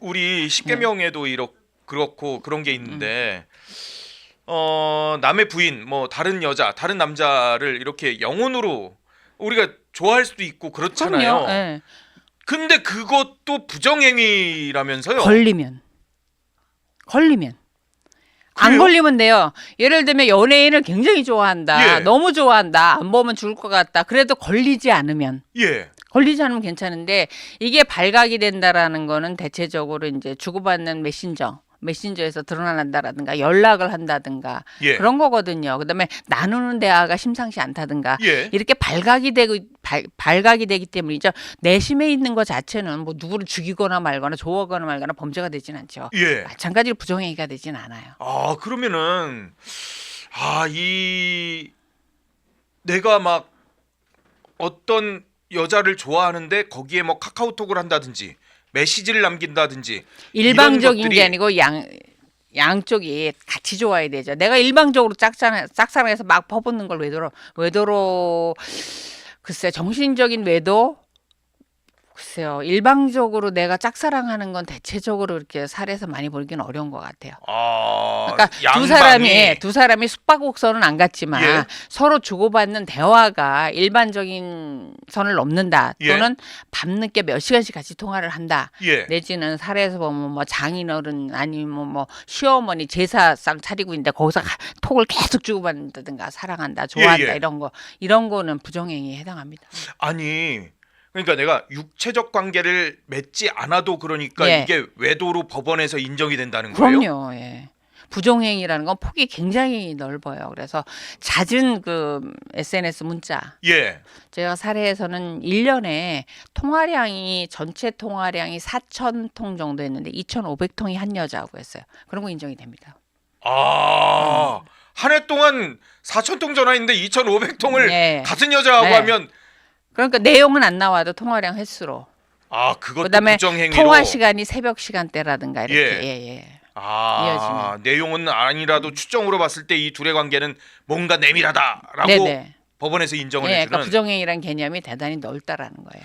우리 십계명에도 이렇 그렇고 그런 게 있는데 어 남의 부인 뭐 다른 여자 다른 남자를 이렇게 영혼으로 우리가 좋아할 수도 있고 그렇잖아요. 그럼요. 예. 근데 그것도 부정행위라면서요? 걸리면 걸리면 안 그래요? 걸리면 돼요. 예를 들면 연예인을 굉장히 좋아한다. 예. 너무 좋아한다. 안 보면 죽을 것 같다. 그래도 걸리지 않으면 예. 걸리지 않으면 괜찮은데 이게 발각이 된다라는 거는 대체적으로 이제 주고받는 메신저 메신저에서 드러난다라든가 연락을 한다든가 예. 그런 거거든요. 그다음에 나누는 대화가 심상치 않다든가 예. 이렇게 발각이 되고 발, 발각이 되기 때문이죠. 내심에 있는 것 자체는 뭐 누구를 죽이거나 말거나 좋아하거나 말거나 범죄가 되진 않죠. 예. 마찬가지로 부정행위가 되진 않아요. 아 그러면은 아 이 내가 막 어떤 여자를 좋아하는데 거기에 뭐 카카오톡을 한다든지 메시지를 남긴다든지 일방적인 게 아니고 양 양쪽이 같이 좋아야 되죠. 내가 일방적으로 짝사랑 짝사랑해서 막 퍼붓는 걸 외도로 외도로 글쎄 정신적인 외도 글쎄요 일방적으로 내가 짝사랑하는 건 대체적으로 이렇게 사례에서 많이 보기는 어려운 것 같아요. 아 그러니까 두 양방이 사람이 두 사람이 숙박옥선은 안 갔지만 예. 서로 주고받는 대화가 일반적인 선을 넘는다 예. 또는 밤늦게 몇 시간씩 같이 통화를 한다 예. 내지는 사례에서 보면 뭐 장인어른 아니면 뭐 시어머니 제사상 차리고 있는데 거기서 가- 톡을 계속 주고받는다든가 사랑한다 좋아한다 예, 예. 이런 거 이런 거는 부정행위에 해당합니다. 아니 그러니까 내가 육체적 관계를 맺지 않아도 그러니까 예. 이게 외도로 법원에서 인정이 된다는 거예요? 그럼요. 예. 부정행위라는 건 폭이 굉장히 넓어요. 그래서 잦은 그 SNS 문자 예. 제가 사례에서는 1년에 통화량이 전체 통화량이 4천 통 정도 했는데 2,500통이 한 여자하고 했어요. 그런 거 인정이 됩니다. 아. 한해 동안 4천 통 전화했는데 2,500통을 예. 같은 여자하고 네. 하면 그러니까 내용은 안 나와도 통화량 횟수로. 아 그것도 그다음에 부정행위로 통화 시간이 새벽 시간대라든가 이렇게 예. 예, 예. 아 이어지는. 내용은 아니라도 추정으로 봤을 때 이 둘의 관계는 뭔가 내밀하다라고 네네. 법원에서 인정을 예, 해주는 그러니까 부정행위란 개념이 대단히 넓다라는 거예요.